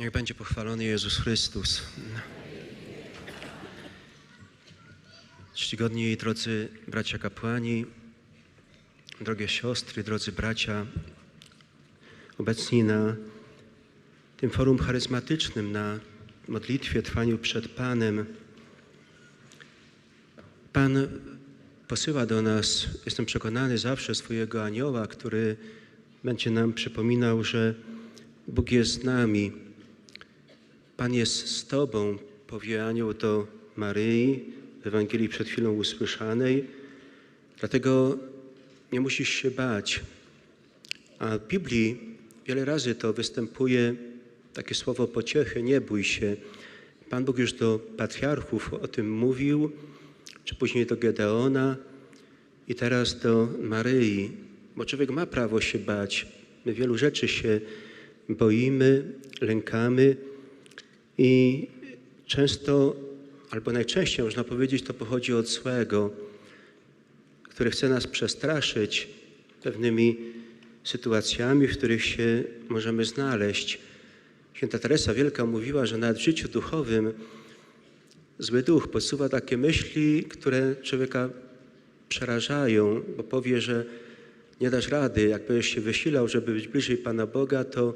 Niech będzie pochwalony Jezus Chrystus. Czcigodni drodzy bracia kapłani, drogie siostry, drodzy bracia, obecni na tym forum charyzmatycznym, na modlitwie, trwaniu przed Panem. Pan posyła do nas, jestem przekonany, zawsze swojego anioła, który będzie nam przypominał, że Bóg jest z nami. Pan jest z Tobą, powie anioł do Maryi w Ewangelii przed chwilą usłyszanej. Dlatego nie musisz się bać. A w Biblii wiele razy to występuje takie słowo pociechy, nie bój się. Pan Bóg już do patriarchów o tym mówił, czy później do Gedeona i teraz do Maryi, bo człowiek ma prawo się bać. My wielu rzeczy się boimy, lękamy i często, albo najczęściej można powiedzieć, to pochodzi od złego, który chce nas przestraszyć pewnymi sytuacjami, w których się możemy znaleźć. Święta Teresa Wielka mówiła, że nawet w życiu duchowym zły duch podsuwa takie myśli, które człowieka przerażają, bo powie, że nie dasz rady, jak będziesz się wysilał, żeby być bliżej Pana Boga, to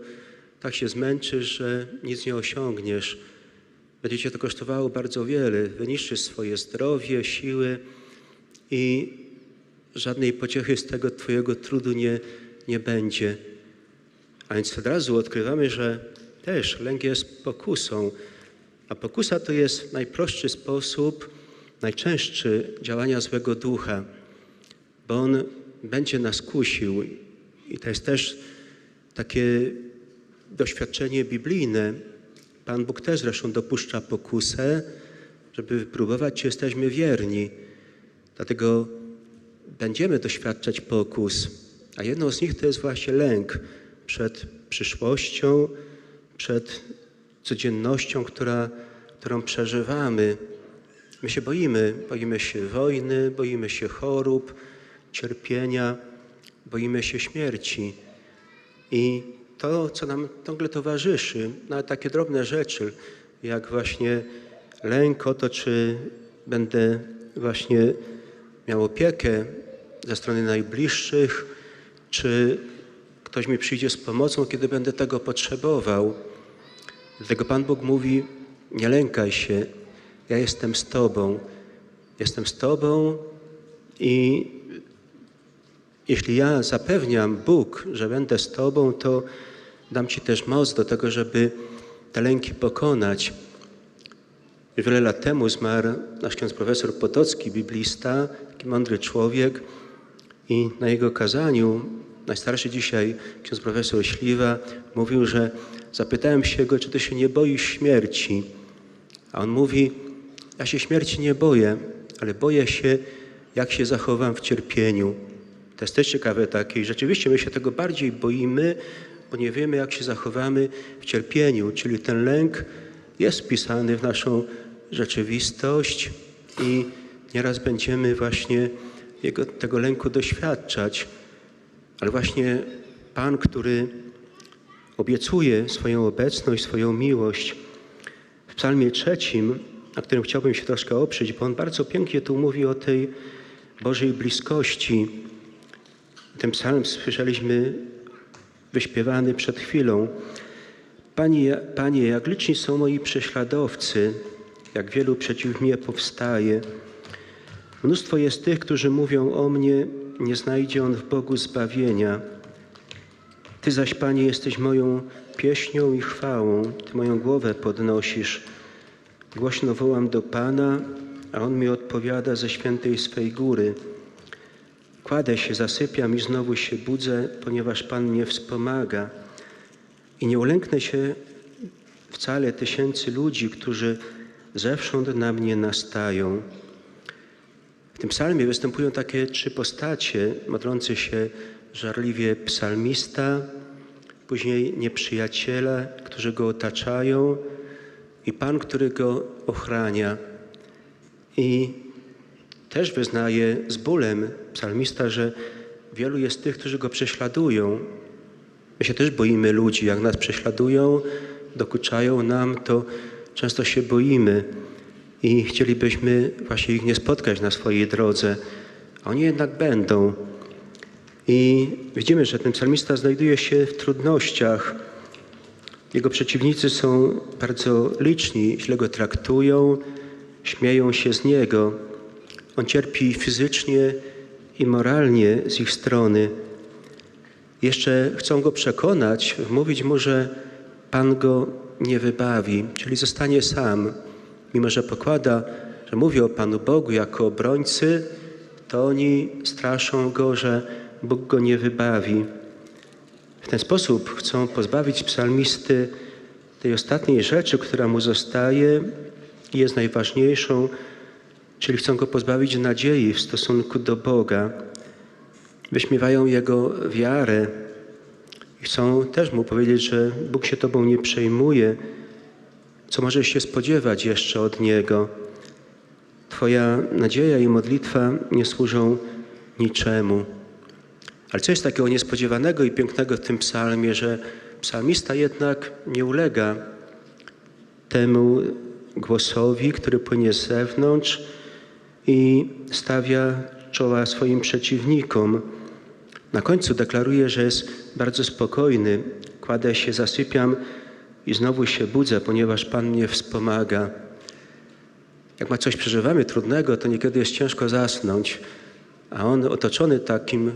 tak się zmęczysz, że nic nie osiągniesz. Będzie cię to kosztowało bardzo wiele. Wyniszczysz swoje zdrowie, siły i żadnej pociechy z tego twojego trudu nie, nie będzie. A więc od razu odkrywamy, że też lęk jest pokusą. A pokusa to jest najprostszy sposób, najczęstszy działania złego ducha, bo on będzie nas kusił. I to jest też takie doświadczenie biblijne. Pan Bóg też zresztą dopuszcza pokusę, żeby wypróbować, czy jesteśmy wierni. Dlatego będziemy doświadczać pokus, a jedną z nich to jest właśnie lęk przed przyszłością, przed codziennością, która, którą przeżywamy. My się boimy, boimy się wojny, boimy się chorób, cierpienia, boimy się śmierci. I to, co nam ciągle towarzyszy, nawet takie drobne rzeczy, jak właśnie lęk o to, czy będę właśnie miał opiekę ze strony najbliższych, czy ktoś mi przyjdzie z pomocą, kiedy będę tego potrzebował. Dlatego Pan Bóg mówi: Nie lękaj się, ja jestem z Tobą. Jestem z Tobą i jeśli ja zapewniam Bóg, że będę z Tobą, to dam Ci też moc do tego, żeby te lęki pokonać. Wiele lat temu zmarł nasz ksiądz profesor Potocki, biblista, taki mądry człowiek i na jego kazaniu najstarszy dzisiaj ksiądz profesor Śliwa mówił, że zapytałem się go, czy ty się nie boisz śmierci. A on mówi, ja się śmierci nie boję, ale boję się, jak się zachowam w cierpieniu. To jest też ciekawe takie rzeczywiście my się tego bardziej boimy, bo nie wiemy, jak się zachowamy w cierpieniu, czyli ten lęk jest wpisany w naszą rzeczywistość i nieraz będziemy właśnie jego, tego lęku doświadczać. Ale właśnie Pan, który obiecuje swoją obecność, swoją miłość w psalmie trzecim, na którym chciałbym się troszkę oprzeć, bo on bardzo pięknie tu mówi o tej Bożej bliskości. Ten psalm słyszeliśmy wyśpiewany przed chwilą. Panie, Panie, jak liczni są moi prześladowcy, jak wielu przeciw mnie powstaje. Mnóstwo jest tych, którzy mówią o mnie, nie znajdzie on w Bogu zbawienia. Ty zaś, Panie, jesteś moją pieśnią i chwałą, Ty moją głowę podnosisz. Głośno wołam do Pana, a On mi odpowiada ze świętej swej góry. Kładę się, zasypiam i znowu się budzę, ponieważ Pan mnie wspomaga. I nie ulęknę się wcale tysięcy ludzi, którzy zewsząd na mnie nastają. W tym psalmie występują takie trzy postacie, modlący się żarliwie psalmista, później nieprzyjaciele, którzy go otaczają i Pan, który go ochrania. I też wyznaje z bólem psalmista, że wielu jest tych, którzy go prześladują. My się też boimy ludzi, jak nas prześladują, dokuczają nam, to często się boimy i chcielibyśmy właśnie ich nie spotkać na swojej drodze. Oni jednak będą. I widzimy, że ten psalmista znajduje się w trudnościach. Jego przeciwnicy są bardzo liczni, źle go traktują, śmieją się z niego. On cierpi fizycznie i moralnie z ich strony. Jeszcze chcą go przekonać, wmówić mu, że Pan go nie wybawi, czyli zostanie sam. Mimo, że pokłada, że mówi o Panu Bogu jako obrońcy, to oni straszą go, że Bóg go nie wybawi. W ten sposób chcą pozbawić psalmisty tej ostatniej rzeczy, która mu zostaje i jest najważniejszą, czyli chcą go pozbawić nadziei w stosunku do Boga. Wyśmiewają jego wiarę i chcą też mu powiedzieć, że Bóg się tobą nie przejmuje, co możesz się spodziewać jeszcze od niego. Twoja nadzieja i modlitwa nie służą niczemu. Ale co jest takiego niespodziewanego i pięknego w tym psalmie, że psalmista jednak nie ulega temu głosowi, który płynie z zewnątrz i stawia czoła swoim przeciwnikom. Na końcu deklaruje, że jest bardzo spokojny. Kładę się, zasypiam i znowu się budzę, ponieważ Pan mnie wspomaga. Jak ma coś przeżywamy trudnego, to niekiedy jest ciężko zasnąć, a on otoczony takim,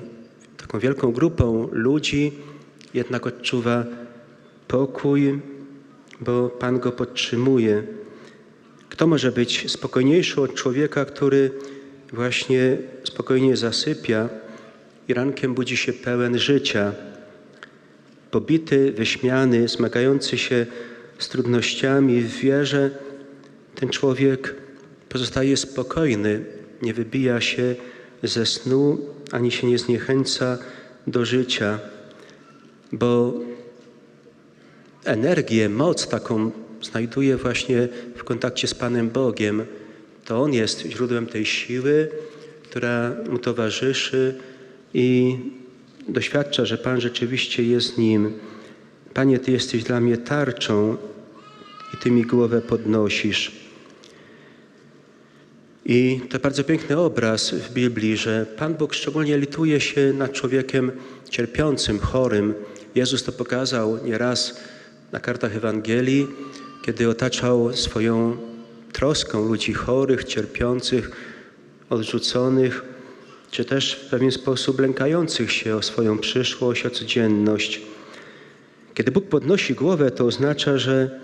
taką wielką grupą ludzi jednak odczuwa pokój, bo Pan go podtrzymuje. Kto może być spokojniejszy od człowieka, który właśnie spokojnie zasypia i rankiem budzi się pełen życia? Pobity, wyśmiany, zmagający się z trudnościami w wierze, ten człowiek pozostaje spokojny, nie wybija się ze snu ani się nie zniechęca do życia, bo energię, moc taką znajduje właśnie w kontakcie z Panem Bogiem. To On jest źródłem tej siły, która mu towarzyszy i doświadcza, że Pan rzeczywiście jest nim. Panie, Ty jesteś dla mnie tarczą i Ty mi głowę podnosisz. I to bardzo piękny obraz w Biblii, że Pan Bóg szczególnie lituje się nad człowiekiem cierpiącym, chorym. Jezus to pokazał nieraz na kartach Ewangelii, kiedy otaczał swoją troską ludzi chorych, cierpiących, odrzuconych, czy też w pewien sposób lękających się o swoją przyszłość, o codzienność. Kiedy Bóg podnosi głowę, to oznacza, że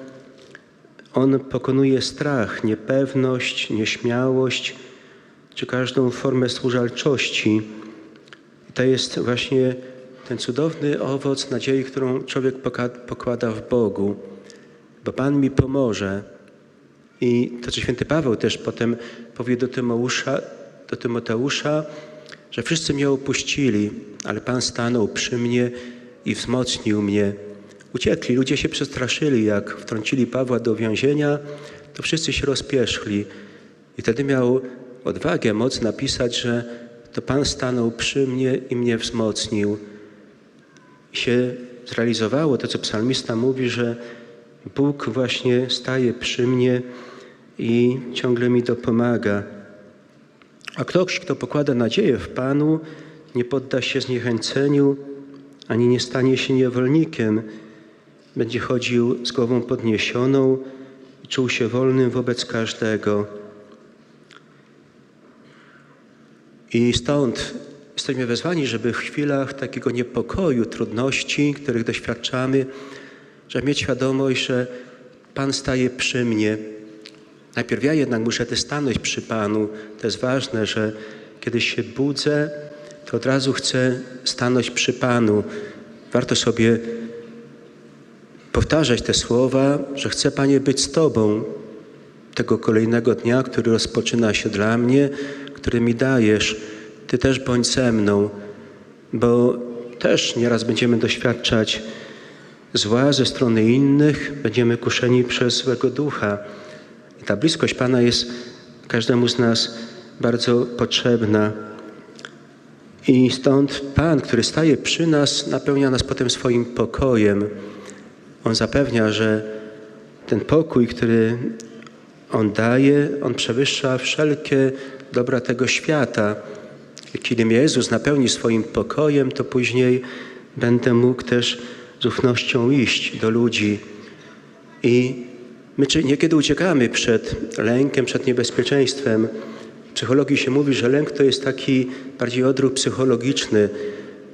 On pokonuje strach, niepewność, nieśmiałość, czy każdą formę służalczości. I to jest właśnie ten cudowny owoc nadziei, którą człowiek pokłada w Bogu, bo Pan mi pomoże. I to, co święty Paweł też potem powie do Tymoteusza, do Tymoteusza, że wszyscy mnie opuścili, ale Pan stanął przy mnie i wzmocnił mnie. Uciekli, ludzie się przestraszyli, jak wtrącili Pawła do więzienia, to wszyscy się rozpieszli. I wtedy miał odwagę, moc napisać, że to Pan stanął przy mnie i mnie wzmocnił. Się zrealizowało to, co psalmista mówi, że Bóg właśnie staje przy mnie i ciągle mi dopomaga. A ktoś, kto pokłada nadzieję w Panu, nie podda się zniechęceniu, ani nie stanie się niewolnikiem, będzie chodził z głową podniesioną i czuł się wolnym wobec każdego. I stąd jesteśmy wezwani, żeby w chwilach takiego niepokoju, trudności, których doświadczamy, żeby mieć świadomość, że Pan staje przy mnie. Najpierw ja jednak muszę też stanąć przy Panu. To jest ważne, że kiedy się budzę, to od razu chcę stanąć przy Panu. Warto sobie powtarzać te słowa, że chcę, Panie, być z Tobą tego kolejnego dnia, który rozpoczyna się dla mnie, który mi dajesz. Ty też bądź ze mną, bo też nieraz będziemy doświadczać zła ze strony innych, będziemy kuszeni przez złego ducha. I ta bliskość Pana jest każdemu z nas bardzo potrzebna. I stąd Pan, który staje przy nas, napełnia nas potem swoim pokojem. On zapewnia, że ten pokój, który On daje, On przewyższa wszelkie dobra tego świata. Kiedy mnie Jezus napełni swoim pokojem, to później będę mógł też z ufnością iść do ludzi. I my niekiedy uciekamy przed lękiem, przed niebezpieczeństwem. W psychologii się mówi, że lęk to jest taki bardziej odruch psychologiczny,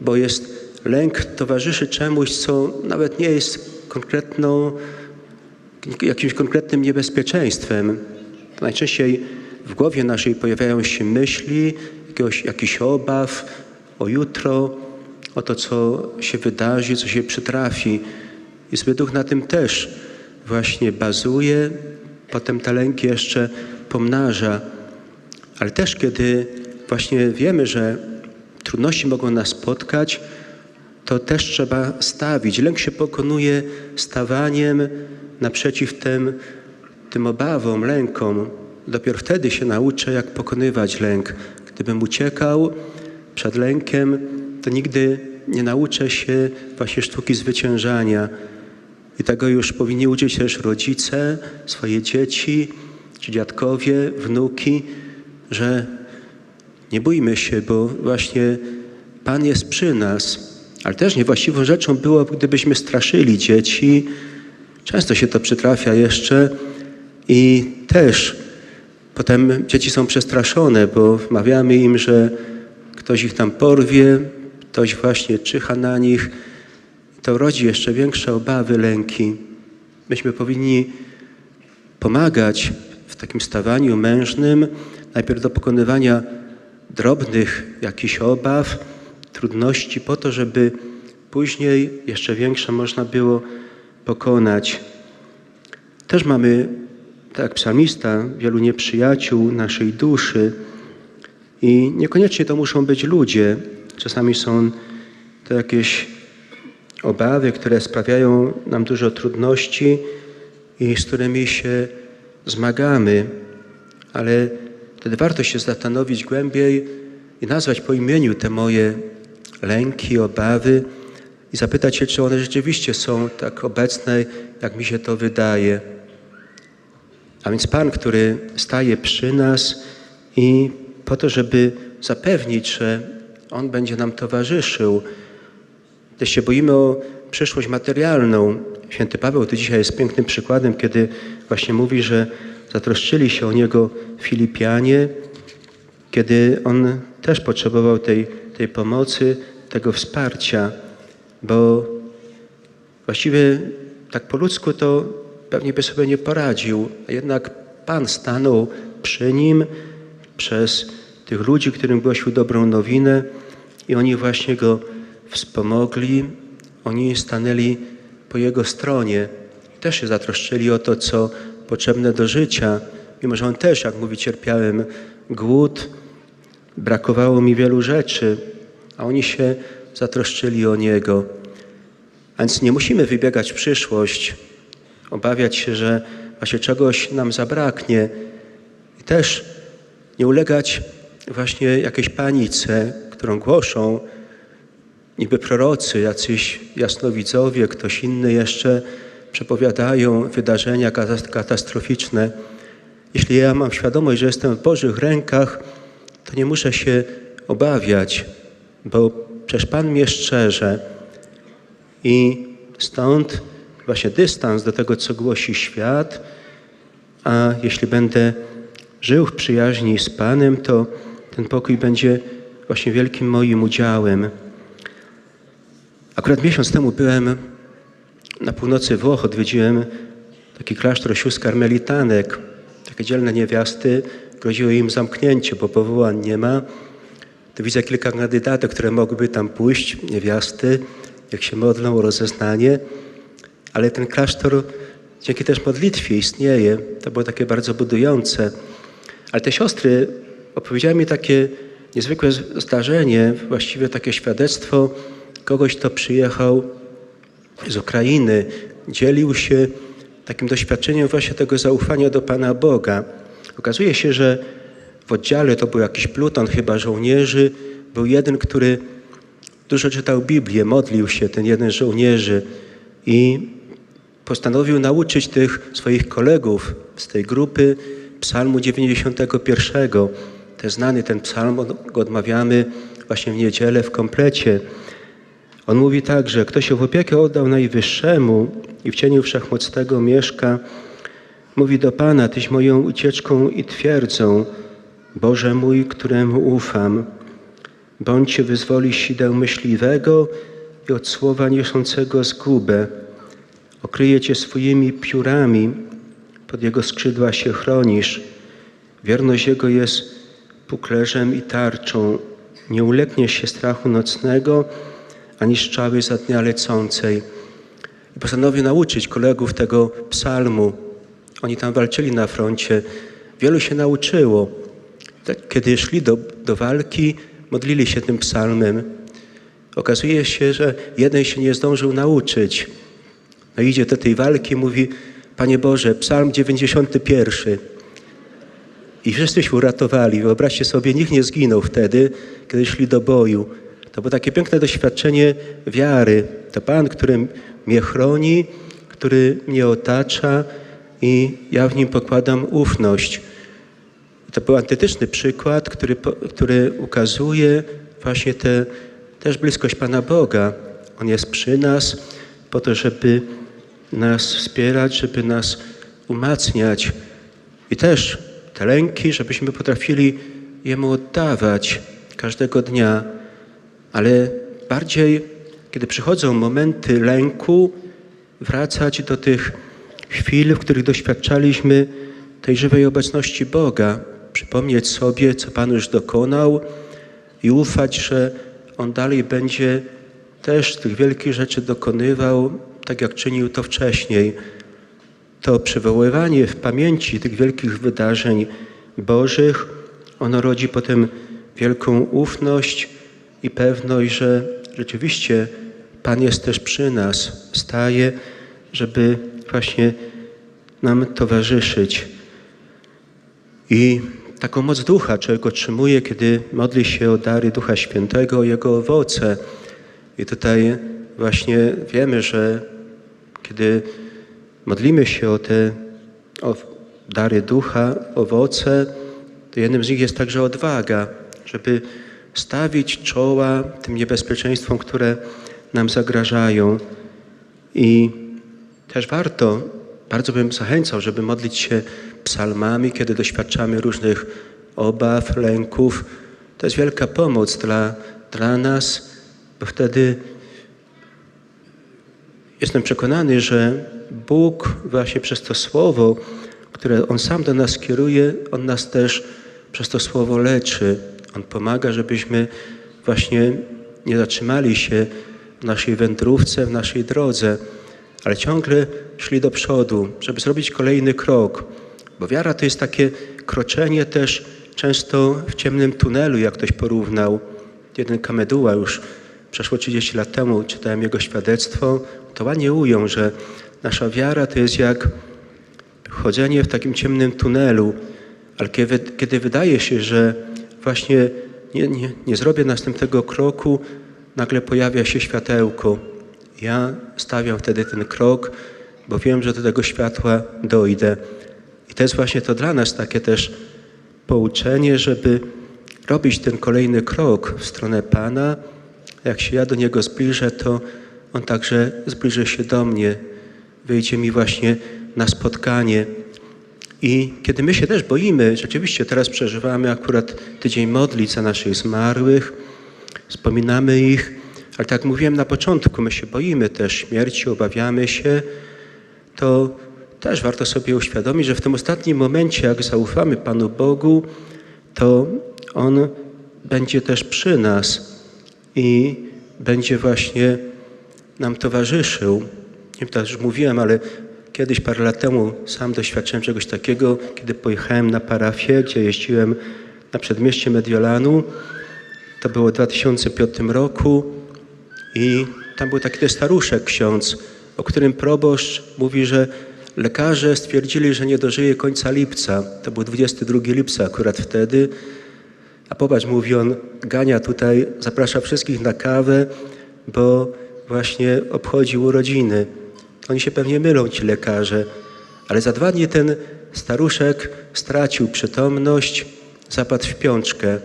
bo jest lęk towarzyszy czemuś, co nawet nie jest konkretną, jakimś konkretnym niebezpieczeństwem. Najczęściej w głowie naszej pojawiają się myśli, jakiegoś, jakichś obaw o jutro, o to, co się wydarzy, co się przytrafi. I Zły Duch na tym też właśnie bazuje, potem te lęki jeszcze pomnaża. Ale też kiedy właśnie wiemy, że trudności mogą nas spotkać, to też trzeba stawić. Lęk się pokonuje stawaniem naprzeciw tym, tym obawom, lękom. Dopiero wtedy się nauczę, jak pokonywać lęk. Gdybym uciekał przed lękiem, to nigdy nie nauczę się właśnie sztuki zwyciężania. I tego już powinni uczyć też rodzice, swoje dzieci, czy dziadkowie, wnuki, że nie bójmy się, bo właśnie Pan jest przy nas. Ale też niewłaściwą rzeczą było, gdybyśmy straszyli dzieci. Często się to przytrafia jeszcze i też potem dzieci są przestraszone, bo wmawiamy im, że ktoś ich tam porwie, ktoś właśnie czyha na nich. To rodzi jeszcze większe obawy, lęki. Myśmy powinni pomagać w takim stawaniu mężnym, najpierw do pokonywania drobnych jakichś obaw, trudności, po to, żeby później jeszcze większe można było pokonać. Też mamy, tak jak psalmista, wielu nieprzyjaciół naszej duszy i niekoniecznie to muszą być ludzie. Czasami są to jakieś obawy, które sprawiają nam dużo trudności i z którymi się zmagamy, ale wtedy warto się zastanowić głębiej i nazwać po imieniu te moje lęki, obawy i zapytać się, czy one rzeczywiście są tak obecne, jak mi się to wydaje. A więc Pan, który staje przy nas i po to, żeby zapewnić, że On będzie nam towarzyszył. Też się boimy o przyszłość materialną. Święty Paweł tu dzisiaj jest pięknym przykładem, kiedy właśnie mówi, że zatroszczyli się o niego Filipianie, kiedy on też potrzebował tej, tej pomocy, tego wsparcia, bo właściwie tak po ludzku to pewnie by sobie nie poradził, jednak Pan stanął przy nim przez tych ludzi, którym głosił dobrą nowinę i oni właśnie go wspomogli, oni stanęli po jego stronie. Też się zatroszczyli o to, co potrzebne do życia, mimo że on też, jak mówi, cierpiałem głód, brakowało mi wielu rzeczy, a oni się zatroszczyli o niego. A więc nie musimy wybiegać w przyszłość, obawiać się, że właśnie czegoś nam zabraknie i też nie ulegać właśnie jakiejś panice, którą głoszą niby prorocy, jacyś jasnowidzowie, ktoś inny jeszcze przepowiadają wydarzenia katastroficzne. Jeśli ja mam świadomość, że jestem w Bożych rękach, to nie muszę się obawiać, bo przecież Pan mnie szczerze i stąd właśnie dystans do tego, co głosi świat, a jeśli będę żył w przyjaźni z Panem, to ten pokój będzie właśnie wielkim moim udziałem. Akurat miesiąc temu byłem na północy Włoch, odwiedziłem taki klasztor sióstr karmelitanek. Takie dzielne niewiasty, groziło im zamknięcie, bo powołań nie ma. To widzę kilka kandydatek, które mogłyby tam pójść, niewiasty, jak się modlą o rozeznanie. Ale ten klasztor dzięki też modlitwie istnieje. To było takie bardzo budujące. Ale te siostry opowiedziały mi takie niezwykłe zdarzenie, właściwie takie świadectwo kogoś, kto przyjechał z Ukrainy, dzielił się takim doświadczeniem właśnie tego zaufania do Pana Boga. Okazuje się, że w oddziale to był jakiś pluton chyba żołnierzy, był jeden, który dużo czytał Biblię, modlił się, ten jeden żołnierzy i postanowił nauczyć tych swoich kolegów z tej grupy psalmu 91. To jest znany ten psalm, go odmawiamy właśnie w niedzielę w komplecie. On mówi tak, że kto się w opiekę oddał Najwyższemu i w cieniu Wszechmocnego mieszka, mówi do Pana, Tyś moją ucieczką i twierdzą, Boże mój, któremu ufam. Bądź Cię wyzwoli sidę myśliwego i od słowa niosącego zgubę. Okryje Cię swoimi piórami, pod Jego skrzydła się chronisz. Wierność Jego jest puklerzem i tarczą. Nie ulegniesz się strachu nocnego, ani szczały za dnia lecącej. I postanowił nauczyć kolegów tego psalmu. Oni tam walczyli na froncie. Wielu się nauczyło. Tak, Kiedy szli do, do walki, modlili się tym psalmem. Okazuje się, że jeden się nie zdążył nauczyć. No idzie do tej walki, mówi, Panie Boże, psalm 91. I wszyscy się uratowali. Wyobraźcie sobie, nikt nie zginął wtedy, kiedy szli do boju. To było takie piękne doświadczenie wiary. To Pan, który mnie chroni, który mnie otacza i ja w Nim pokładam ufność. To był antytyczny przykład, który, który ukazuje właśnie tę też bliskość Pana Boga. On jest przy nas po to, żeby nas wspierać, żeby nas umacniać. I też te lęki, żebyśmy potrafili Jemu oddawać każdego dnia, ale bardziej, kiedy przychodzą momenty lęku, wracać do tych chwil, w których doświadczaliśmy tej żywej obecności Boga, przypomnieć sobie, co Pan już dokonał i ufać, że On dalej będzie też tych wielkich rzeczy dokonywał, tak jak czynił to wcześniej. To przywoływanie w pamięci tych wielkich wydarzeń Bożych, ono rodzi potem wielką ufność i pewność, że rzeczywiście Pan jest też przy nas, staje, żeby właśnie nam towarzyszyć. I taką moc ducha człowiek otrzymuje, kiedy modli się o dary Ducha Świętego, o Jego owoce. I tutaj właśnie wiemy, że kiedy modlimy się o te o dary ducha, owoce, to jednym z nich jest także odwaga, żeby stawić czoła tym niebezpieczeństwom, które nam zagrażają. I też warto, bardzo bym zachęcał, żeby modlić się psalmami, kiedy doświadczamy różnych obaw, lęków. To jest wielka pomoc dla, dla nas, bo wtedy Jestem przekonany, że Bóg właśnie przez to słowo, które On sam do nas kieruje, On nas też przez to słowo leczy. On pomaga, żebyśmy właśnie nie zatrzymali się w naszej wędrówce, w naszej drodze, ale ciągle szli do przodu, żeby zrobić kolejny krok. Bo wiara to jest takie kroczenie też często w ciemnym tunelu, jak ktoś porównał. Jeden kameduła już przeszło 30 lat temu, czytałem jego świadectwo, to ładnie ujął, że nasza wiara to jest jak chodzenie w takim ciemnym tunelu, ale kiedy, kiedy wydaje się, że właśnie nie, nie, nie zrobię następnego kroku, nagle pojawia się światełko. Ja stawiam wtedy ten krok, bo wiem, że do tego światła dojdę. I to jest właśnie to dla nas takie też pouczenie, żeby robić ten kolejny krok w stronę Pana. Jak się ja do Niego zbliżę, to On także zbliży się do mnie, wyjdzie mi właśnie na spotkanie. I kiedy my się też boimy, rzeczywiście teraz przeżywamy akurat tydzień modlic za naszych zmarłych, wspominamy ich, ale tak jak mówiłem na początku, my się boimy też śmierci, obawiamy się, to też warto sobie uświadomić, że w tym ostatnim momencie, jak zaufamy Panu Bogu, to On będzie też przy nas i będzie właśnie nam towarzyszył. Nie wiem, już mówiłem, ale kiedyś parę lat temu sam doświadczyłem czegoś takiego, kiedy pojechałem na parafię, gdzie jeździłem na przedmieście Mediolanu. To było w 2005 roku i tam był taki staruszek ksiądz, o którym proboszcz mówi, że lekarze stwierdzili, że nie dożyje końca lipca. To był 22 lipca akurat wtedy. A popatrz, mówi on, Gania tutaj zaprasza wszystkich na kawę, bo właśnie obchodzi urodziny. oni się pewnie mylą, ci lekarze. Ale za dwa dni ten staruszek stracił przytomność, zapadł w piączkę.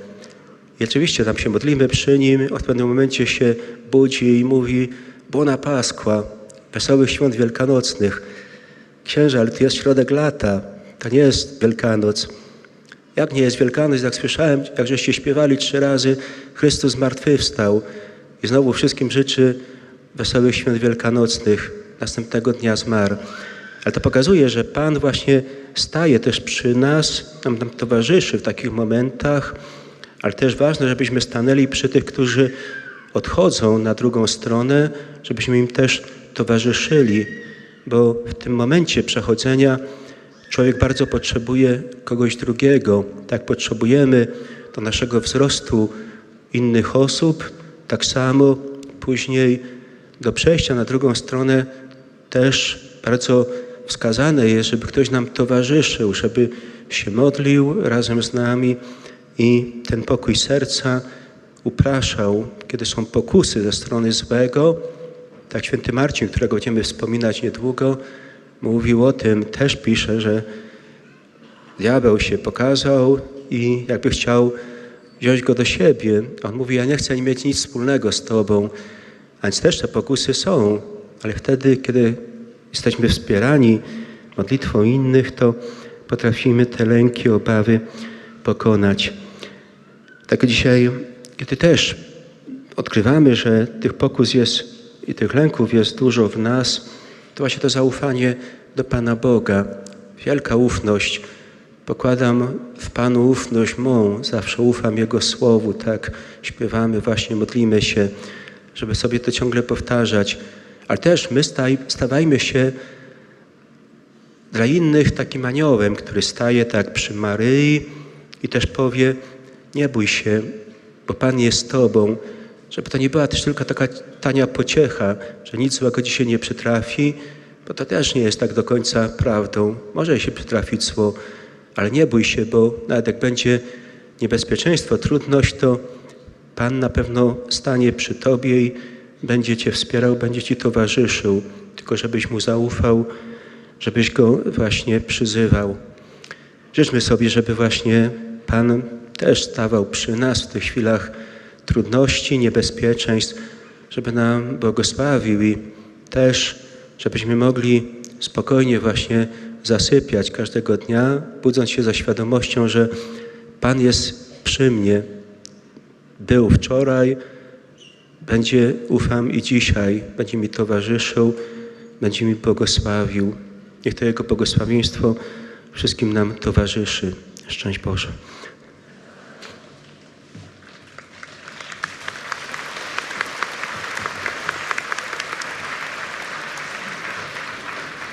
I oczywiście tam się modlimy przy nim, w pewnym momencie się budzi i mówi Błona Paskła, wesołych świąt wielkanocnych. Księże, ale to jest środek lata, to nie jest Wielkanoc. Jak nie jest Wielkanoc, jak słyszałem, jak żeście śpiewali trzy razy, Chrystus zmartwychwstał i znowu wszystkim życzy wesołych świąt wielkanocnych. Następnego dnia zmarł. Ale to pokazuje, że Pan właśnie staje też przy nas, nam, nam towarzyszy w takich momentach, ale też ważne, żebyśmy stanęli przy tych, którzy odchodzą na drugą stronę, żebyśmy im też towarzyszyli, bo w tym momencie przechodzenia człowiek bardzo potrzebuje kogoś drugiego. Tak potrzebujemy do naszego wzrostu innych osób, tak samo później do przejścia na drugą stronę też bardzo wskazane jest, żeby ktoś nam towarzyszył, żeby się modlił razem z nami i ten pokój serca upraszał, kiedy są pokusy ze strony złego. Tak święty Marcin, którego będziemy wspominać niedługo, mówił o tym, też pisze, że diabeł się pokazał i jakby chciał wziąć go do siebie. On mówi, ja nie chcę mieć nic wspólnego z tobą. Więc też te pokusy są, ale wtedy, kiedy jesteśmy wspierani modlitwą innych, to potrafimy te lęki, obawy pokonać. Tak dzisiaj, kiedy też odkrywamy, że tych pokus jest i tych lęków jest dużo w nas, to właśnie to zaufanie do Pana Boga, wielka ufność. Pokładam w Panu ufność mą, zawsze ufam Jego Słowu, tak śpiewamy, właśnie modlimy się, żeby sobie to ciągle powtarzać. Ale też my staj, stawajmy się dla innych takim aniołem, który staje tak przy Maryi i też powie, nie bój się, bo Pan jest z Tobą. Żeby to nie była też tylko taka tania pociecha, że nic złego dzisiaj nie przytrafi, bo to też nie jest tak do końca prawdą. Może się przytrafić zło, ale nie bój się, bo nawet jak będzie niebezpieczeństwo, trudność, to Pan na pewno stanie przy Tobie i będzie Cię wspierał, będzie Ci towarzyszył. Tylko żebyś Mu zaufał, żebyś Go właśnie przyzywał. Życzmy sobie, żeby właśnie Pan też stawał przy nas w tych chwilach trudności, niebezpieczeństw, żeby nam błogosławił i też, żebyśmy mogli spokojnie właśnie zasypiać każdego dnia, budząc się za świadomością, że Pan jest przy mnie, był wczoraj, będzie, ufam, i dzisiaj, będzie mi towarzyszył, będzie mi błogosławił. Niech to Jego błogosławieństwo wszystkim nam towarzyszy. Szczęść Boże.